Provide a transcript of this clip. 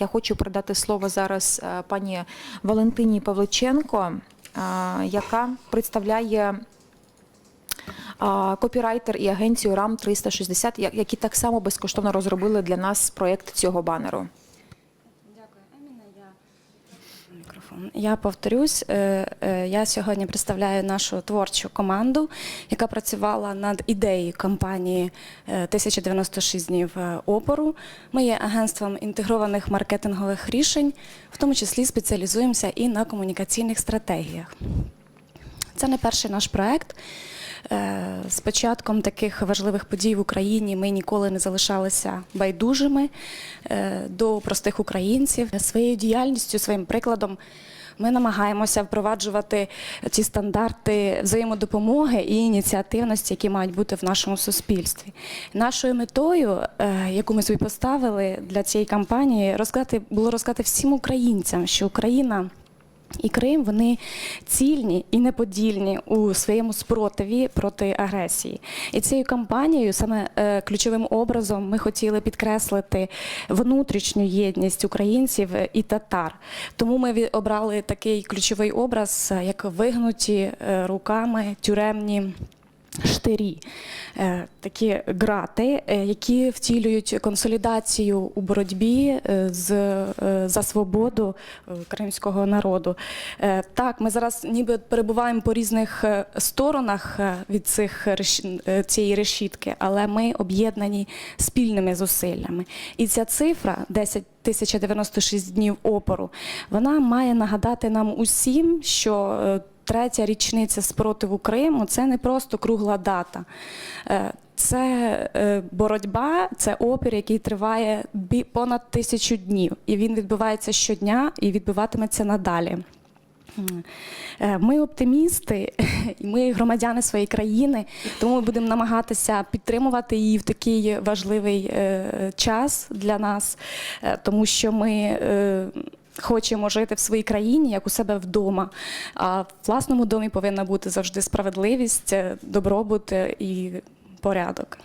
Я хочу передати слово зараз е, пані Валентині Павличенко, е, яка представляє е, копірайтер і агенцію РАМ 360, я- які так само безкоштовно розробили для нас проєкт цього банеру. Я. Я повторюсь. е, е, Я сьогодні представляю нашу творчу команду, яка працювала над ідеєю кампанії е, «1096 днів е, опору. Ми є агентством інтегрованих маркетингових рішень, в тому числі спеціалізуємося і на комунікаційних стратегіях. Це не перший наш проект. Е, З початком таких важливих подій в Україні ми ніколи не залишалися байдужими е, до простих українців. Своєю діяльністю, своїм прикладом. Ми намагаємося впроваджувати ті стандарти взаємодопомоги і ініціативності, які мають бути в нашому суспільстві. Нашою метою, е, яку ми собі поставили для цієї кампанії, розказати було розказати всім українцям, що Україна. І Крим вони цільні і неподільні у своєму спротиві проти агресії. І цією кампанією, саме е, ключовим образом, ми хотіли підкреслити внутрішню єдність українців і татар. Тому ми обрали такий ключовий образ, е, як вигнуті е, руками тюремні. Штирі, е, такі грати, е, які втілюють консолідацію у боротьбі е, з, за свободу кримського народу. Так, ми зараз ніби перебуваємо по різних сторонах від цих цієї решітки, але ми об'єднані спільними зусиллями. І ця цифра 10 1096 днів опору, вона має нагадати нам усім, що третя річниця спротиву Криму це не просто кругла дата. Е, Це е, боротьба, це опір, який триває понад тисячу днів. І він відбувається щодня і відбуватиметься надалі. Е, Ми оптимісти, ми громадяни своєї країни, тому ми будемо намагатися підтримувати її в такий важливий час для нас, тому що ми. Хочемо жити в своїй країні, як у себе вдома. А в власному домі повинна бути завжди справедливість, добробут і порядок.